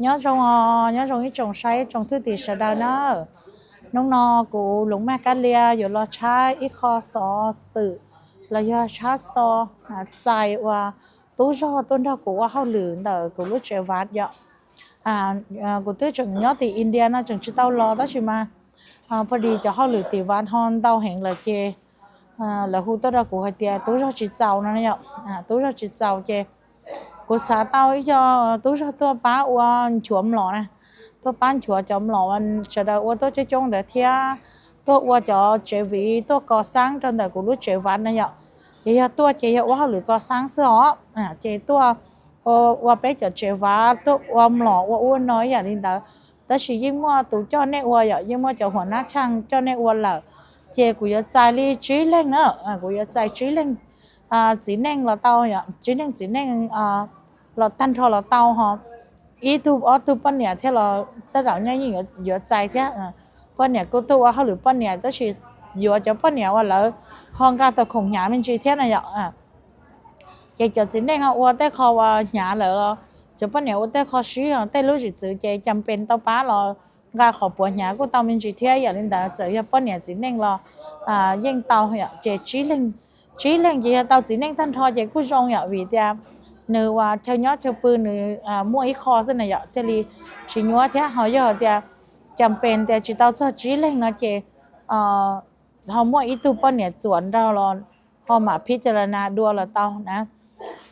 nhớ trong ờ, nhớ trong cái trồng say trồng thứ thì sợ đau nó. Nông nọ cụ lũng ma cá lia rồi lo trái ít kho sò sự là do trái sò à dài và tú cho tôi đau cụ hao lử đỡ cụ lúc chơi vạt dọ. À cụ tôi chừng nhớ thì India nó chừng chưa tao lo đó chứ mà. À phải đi cho hao lử thì vạt hòn tao hẹn là chê. À là hú tôi đau cụ hay tiệt tú cho chỉ giàu nó nhở à tú cho chỉ giàu chê หูตัวเรากูให้เตียตู้เราจิตเจ้านั่นเนี่ยอ่าตู้เราจิตเจ้าเจกูสาเต้าอีจอตู้เราตัวป้าอ้วนฉวมหล่อนะตัวป้านฉวจอมหล่อวันจะได้อ้วนตัวจะจงแต่เทียตัวอ้วนจะเจวีตัวก่อสร้างจนแต่ เราตั้นท่อเราเตาหอมอีทูออทูป้อนเนี่ยที่เราแต่เราเนี่ยยิ่งเยอะใจที่ป้อนเนี่ยกูตัวเขาหรือป้อนเนี่ยจะชีเยอะจะป้อนเนี่ยว่าแล้วห้องการตกของหยาเป็นชีเท่านอะไรอะอยากจะจินได้ค่ะว่าแต่คอว่าหยาเหรอจะป้อนเนี่ยว่าแต่คอชี้แต่รู้จิตใจจำเป็นต้องป้าเราการขอปวดหยากูตาเป็นชีเท่าอย่างนี้แต่เจออย่าป้อนเนี่ยจินได้เราอ่ายิ่งเตาเนี่ยเจชีเล่นจีเล่นจีเตาจินได้ท่านทอเจกูจงอย่าวีเดีย เนื้อว่าเชยยอดเชยปืนหรืออ่ามวยคอสนะยะเจรีชิยัวเทหอยอเตีจำเป็นแต่จิตเอาซจีเล่งนะเจเอ่อเฮามวยอีตูปอนเนี่ยสวนเรารอนพอมาพิจารณาดัวละเตานะ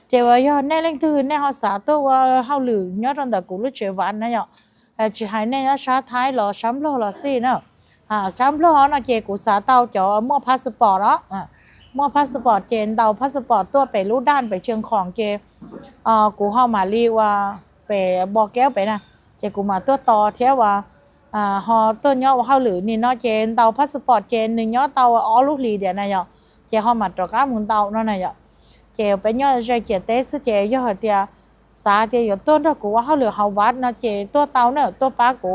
เจว่ายอดแน่เล่งทื่นแน่เฮาสาตัวว่าเฮาหลือยอดตอนตะกูลุเจวันนะยะเอ่จิหายแน่ยอดชาท้ายหรอช้ำรลหรอซี่เนาะอ่าช้ำโลหรอนาะเจกูสาเตาเจาอมั่วพาสปอร์ตเนะอ่า มั่วพาสปอร์ตเจนเดาพาสปอร์ตตัวไปรู้ด้านไปเชิงของเจอ่อกูเข้ามาลีว่าไปบอกแก้วไปนะเจกูมาตัวต่อเที่ยวว่าอ่าหอตัวเนย่อเข้าหรือนี่เนาะเจนเตาพาสปอร์ตเจนหนึ่งย่อเตาอ๋อลูกหลีเดียวนายนาะเจเข้ามาตรวจก้ามึงเตาเนาะนายอะเจไปย่อเจเจเตสเจย่อเตียสาเตียอยู่ต้นถ้ากูว่าเข้าหรือเฮาวัดเนาะเจตัวเตาเนาะตัวป้ากู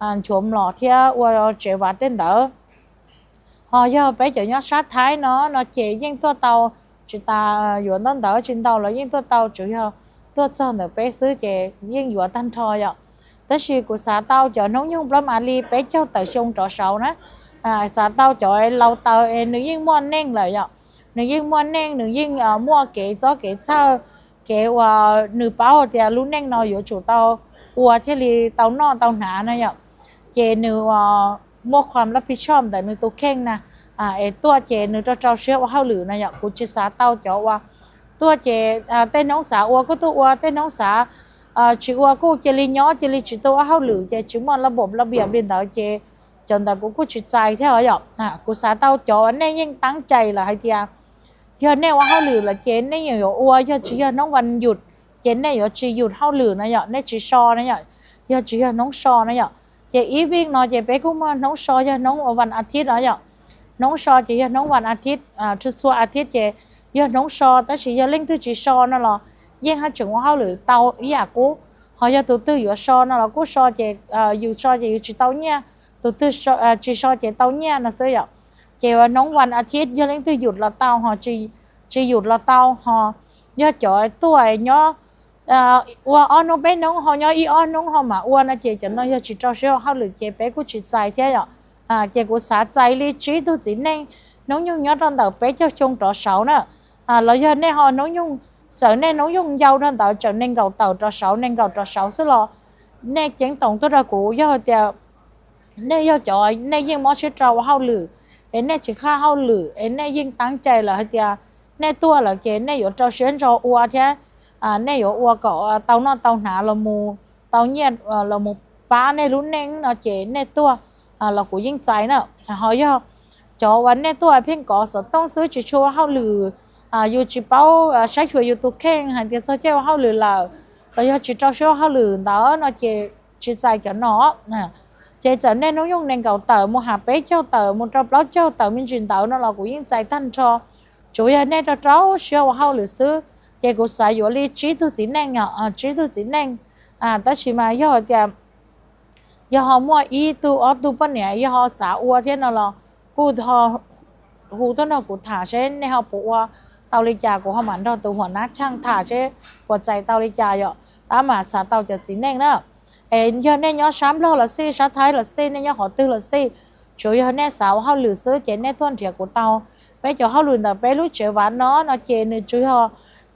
อ่าชมหล่อเทียว่าเจวัดเต้นเด้อ họ giờ bây giờ nhớ sát thái nó nó chế những tua tàu chúng ta ờ, yuan đơn đỡ trên tàu là những tua tàu chủ yếu tua cho nó bé xứ chế những yuan tan thôi ạ. Tất nhiên của xã tàu chợ nông nhung lắm ali à bé cho tàu sông trọ sầu nữa à xã tàu chợ lâu tàu em nữ yên mua nén lại ạ. Nữ yên mua nén nữ yên ờ, mua kế cho kế sao kế và ờ, nữ bảo thì à, luôn nén nó yếu chủ tàu ua, thế thì tàu nọ tàu nã này ạ. Chế nữ าหนึ่งเป้าแต่รู้เน่งนออยู่จู่เตาอัวเทลีเตานอเตาหนานะเนี่ยเจหนึ่งว่ามั่วความรับผิดชอบแต่หนึ่งตัวเข่งนะอ่าไอตัวเจหนึ่งเจ้าเจ้าเชื่อว่าเข้าหรือนะเนี่ยกูจิสาเต้าเจ้าว่าตัวเจอ่าเต้นน้องสาวอัวก็ตัวอัวเต้นน้องสาอ่าชิว่ากูเจลีย้อเจลีจิตัวเข้าหรือเจชิมันระบบระเบียบเรียนเตาเจจนแต่กูกูจิตใจเท่าไหร่อะกูสาเต้าเจ้าอันนี้ยิ่งตั้งใจละให้เทีย giờ này ว่าเขาหรือละเจนเนี่ยอยู่อัว giờ chỉ giờ น้องวันหยุดเจนเนี่ยอยู่ chỉ หยุดเขาหรือนะเนี่ยเนี่ย chỉ so นะเนี่ย giờ chỉ giờ น้อง so นะเนี่ยเจอีวิ่งเนาะเจไป กูมาน้อง so giờ น้องวันอาทิตย์นะเนี่ยน้อง so chỉ giờ น้องวันอาทิตย์อ่าทุกส่วอาทิตย์เจ giờ น้อง so แต่ chỉ giờ linh thứ chỉ so นั่นหรอยิ่งเขาถึงว่าเขาหรือเตาอีอยากกู họ giờ từ từ อยู่ so นั่นหรอกู so เจอ่าอยู่ so เจอยู่ chỉ 我安侬被侬好鸟伊安侬好嘛，我那姐姐侬要去找小好了，姐别过去晒天哟，啊，结果晒晒哩，只都只呢，侬用鸟当头别就种着少呢，à lấy giờ này họ nông nhung trở nên nông nhung giàu hơn tạo trở nên giàu tàu cho sáu nên giàu cho sáu xí lo nên chẳng tổng tôi ra cũ do tiệt nên do cho nên riêng mỗi chiếc trâu hao lử. Em nên chỉ kha hao lử em nên riêng tăng chạy là tiệt nên tua là cái nè yếu trâu xuyên cho ua thế. อ่าเนยอัวก็เตานอเตาหนาเรามูเตาเงียดเรามูป้าในรุ่นเน่งเนาะเจในตัวเรากูยิ่งใจเนาะเขาย่อจอวันในตัวเพ่งก่อสต้องซื้อจิชัวเฮาหรืออ่าอยู่จีเป้าใช้ช่วยอยู่ตุกแข่งหันเตียเซเจ้าเฮาหรือเราก็ย่อจีเจ้าชัวเฮาหรือเนาะเนาะเจจีใจกันเนาะนะเจจะเน่น้องยงเน่งเก่าเต๋อมูหาเป๊ะเจ้าเต๋อมูจับแล้วเจ้าเต๋อมินจินเต๋อเนาะเรากูยิ่งใจตั้นชอ主要หลือซื้อ。 วันเน่ตัวเพ่งก่อสต้องซื้อจิชัวเฮาหรืออ่าอยู่จิเป้าใช้ช่วยอยู่ตุกแข้งหันเดียวเจ้าเฮาหรือเราเราย่อจิเจ้าเชียวเฮาหรือเนาะเนาะเจจิใจกับเนาะนะ chế trở nên nó dùng nên cầu tờ một hạt bé cho tờ một trăm lót cho tờ mình truyền tờ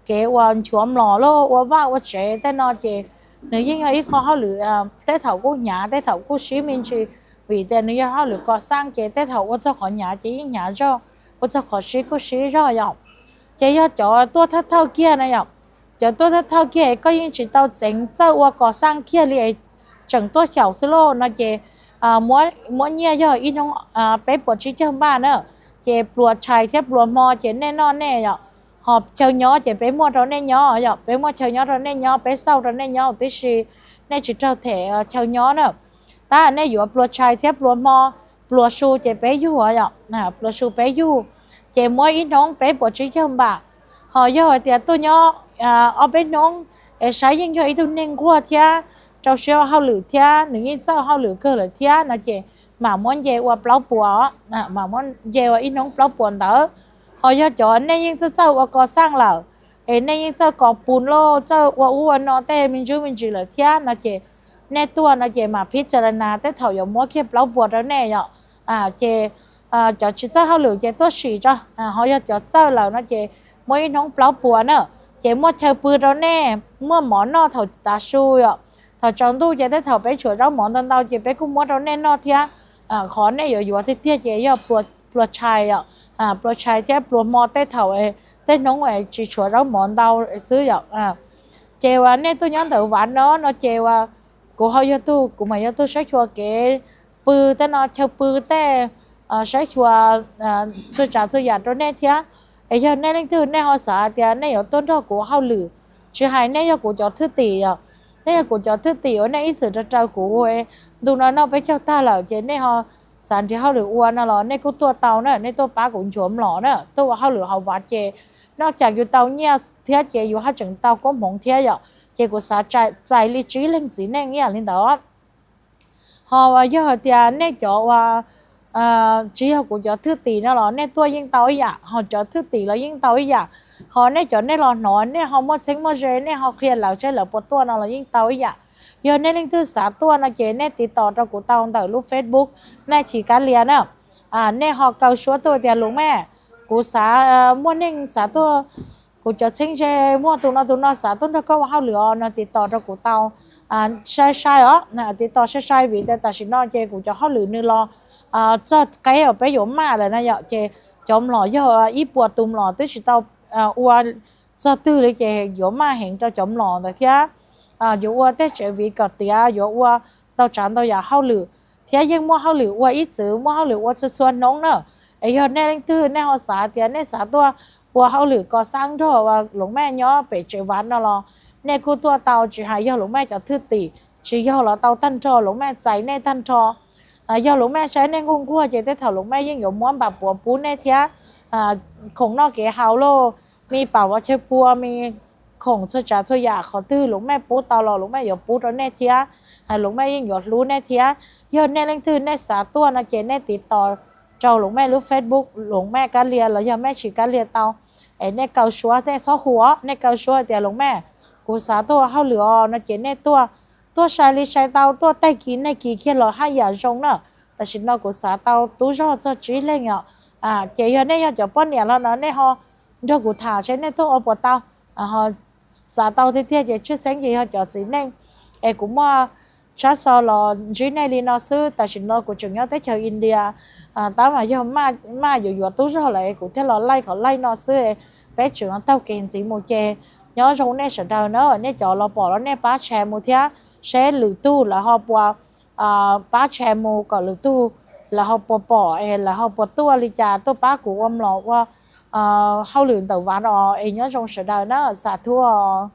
เกวันชวมหล่อโลว่าว่าว่าเฉแต่นอเจ๊เนื่งยิ่งอ้ข้อเขาหรือแต่เถากูหยาแต่เถากูชิมินชีวีแต่เนึ่งยเขาหรือก่อสร้างเจแต่เถาว่าเจ้าของหยาเจยิ่งหยาเจ้าว่าเจ้าของชิ้กูชิ้ย่อยอกเจ๊ย่อจ่อตัวเท่าเท่าเกี้ยนะยอกจ่อตัวเท่าเท่าเกี้ยก็ยิ่งฉีดเต้าเจ๋งเจ้าว่าก่อสร้างเกี้ยเลยจังตัวเฉาสโลนอเจ๊อ่าม้วนม้วนเนี่ยย่ออีน้องอ่าไปปวดชี้เจ้าบ้านเนอะเจปวดชายเทีบปวดมอเจแน่นอนแน่ย่อก họp chơi nhỏ chế bé mua rồi nên nhỏ dọc bé mua chơi nhỏ rồi nên nhỏ bé sau rồi nên nhỏ tí xì nên chỉ cho thể chơi nhỏ nữa ta nênอยู่ปลัวชายเทียบปลัวมอปลัวชูเจเป้อยู่อ่ะนะปลัวชูเป้อยู่เจมวยอีน้องเป้ปวดชี้เชิมบ่าหอย่อเตียตัวย่ออ่าเอาเป็นน้องเอใช้ยังย่ออีตัวเน่งกว่าเทียเจ้าเชื่อเฮาหรือเทียหนึ่งอีเศร้าเฮาหรือเกิดหรือเทียนะเจหมาม้วนเยว่าเปล่าปัวนะหมาม้วนเยว่าอีน้องเปล่าปัวเต๋อห อย่อจอนในยิ่งเจ้าว่าก่อสร้างเหล่าเอ้ในยิ่งเจ้าก่อปูนโลเจ้าว่าอ้วนนอเต้มินจูมินจีเหลือเทียนะเจในตัวนะเจมาพิจารณาแต่เท่าอย่างมัวเขียบเราปวดแล้วแน่เนาะอ่าเจอ่าจะชิดเจ้าเขาเหรือเจตัวสีจ้ะอ่าเขาอยากจะเจ้าเรานะเจมวยน้องเปล่าปวดเนอะเจมัวเชปืนแล้วแน่เมื่อหมอนอเท่าตาชูอะเท่าจองตู้เจได้เท่าไปช่วยเราหมอนตอนเราเจไปคุ้มมัวเราแน่นอเทียอ่าขอแน่อยู่อยู่ที่เทียเจย่อปวดปวดชายอะ à pro chai thế pro mò tết thầu ấy tết nóng ấy chỉ chùa rau món đau xứ dọc à chèo à nên tôi nhớ thử ván nó nó chèo à cụ họ yo tu cụ mày yo tu sẽ chùa kế bư tết nó chèo bư tết à sẽ chùa à chùa trả chùa giả đó nên thế ấy giờ nên anh thử nên họ sợ thế nên yo tôn cho của họ lử chứ hai nên yo cụ cho thứ tỷ à nên yo của cho thứ tỷ ở nên ít sự trao cụ ấy đúng là nó phải cho ta là thế nên họ สันที่เข้าหรืออ้วนน่ะหรอในกูตัวเตาเนอะในตัวป้ากุนโฉมหล่อเนอะตัวเข้าหรือเขาวัดเจ นอกจากอยู่เตาเนี่ยเทียเจอยู่ห้าจังเตาก้มหงเทียอยู่เจกูสาใจใจลิจีเล่งจีแน่งเนี่ยลินแต่ว่าฮอว่าเยอะเตียแน่จอว่าเอ่อจีเขากูจะทื่อตีน่ะหรอในตัวยิ่งเตาอีาเขาจะทื่อตีแล้วยิ่งเตาอีาเขาในจอในหลอนนอนเนี่ยเขาหมดเช็งหมดเจเนี่ยเขาเคลียดเหล่าใช่เหล่อปวดตัวน่ะหรอยิ่งเตาอีา ยอนในลิงตื้อสาตัวนะเจเนติดต่อตะกูเตาแต่รูปเฟซบุ๊กแม่ฉีการเลียเนาะอ่าเน่หอกเกาชัวตัวเตียลุงแม่ กูสาเอ่อม้วนเน่งสาตัวกูจะชิงเชม้วนตุนอตุนสาต้นตะก็ว่าเฮาเหลือนะติดต่อตะกูเตาอ่าใช่ใช่อ๋อนะติดต่อใช่ใช่วีแต่ตัดสินนอเจกูจะเฮาเหลือนึรออ่าจะไกลออกไปโยมมาเลยนะเยาะเจจอมหล่อเยอะอีปวดตุ่มหล่อตื้อสิเตาอ่าอัวจะตื้อเลยเจโยมมาเห็นเจ้าจอมหล่อแต่เชีย อ่าอยู่อัวแต่เจวิกับเตียอยู่อัวเตาจานเตาอยากเขาเหลือเทียยังมัวเขาเหลืออัวอีจื้อมั่วเขาเหลืออัวจะชวนน้องเนอะไอยอดแน่ตื้อแน่เขาสาเตียแน่สาตัวว่าเหรือก็สร้างทั่วว่าหลวงแม่ย้อไปเจวันนั่นหรอในกูตัวเตาจีหายย่อหลวงแม่จะทื่อตีจีย่อเราเตาตั้นทอหลวงแม่ใจในตั้นทออ่าย่อหลวงแม่ใช้ในคงคั่วเจแต่ถ้าหลวงแม่ยิ่งอยู่ม้วนแบบปัวปูในเทียอ่าคงนอกเก๋เฮาโลมีเป่าว่าเชปัวมี คงชื่อจ่าเชื่ออยากขอตื้อหลวงแม่ปูเตาหล่อหลวงแม่อยู่ปูตอนในเทียอ่าหลวงแม่ยิ่งอยู่รู้ในเทียย่อในเล่งทื่อในสาตัวนะเจในติดต่อเจ้าหลวงแม่รู้เฟซบุ๊กหลวงแม่การเรียนแล้วย่อแม่ฉีการเรียนเตาไอ้เนี่ยเกาชัวแต่ซอหัวเนี่ยเกาชัวแต่หลวงแม่กูสาตัวเข้าเหลือนะเจเนี่ยตัว ตัวชายลิชายเตาตัวใต้กินในกี่เขียนหล่อให้อย่าจงเนอะแต่ฉันเรากูสาเตาตู้รอดจะจีเล่งอะอ่าเจียเนี่ยจะป้อนเนี่ยแล้วนาะเนี่ยฮอเดี๋ยวกูถ่าใช้เนี่ยตัวเอาปวดเตาอ่าฮอ sa tao thì thiệt vậy chứ sáng gì họ cho gì nên em cũng mà cha so là dưới này đi nó sư tại chuyện nó của chúng nhau tới chờ India. À tao mà giờ mà mà dù dù tú rồi lại cũng thế là lấy khỏi lấy nó sư bé trưởng tao kiện gì một chè. Nhớ trong này sẽ đào nữa, nè cho lo bỏ nó nè bá chè một thế sẽ lử tu là họ bỏ à bá chè một còn lử tu là họ bỏ bỏ là họ bỏ tua li cha tua của ông lọ qua. Ờ, hậu lử tàu ván ờ, rồi nhớ trong sự đời nó xả thua ờ,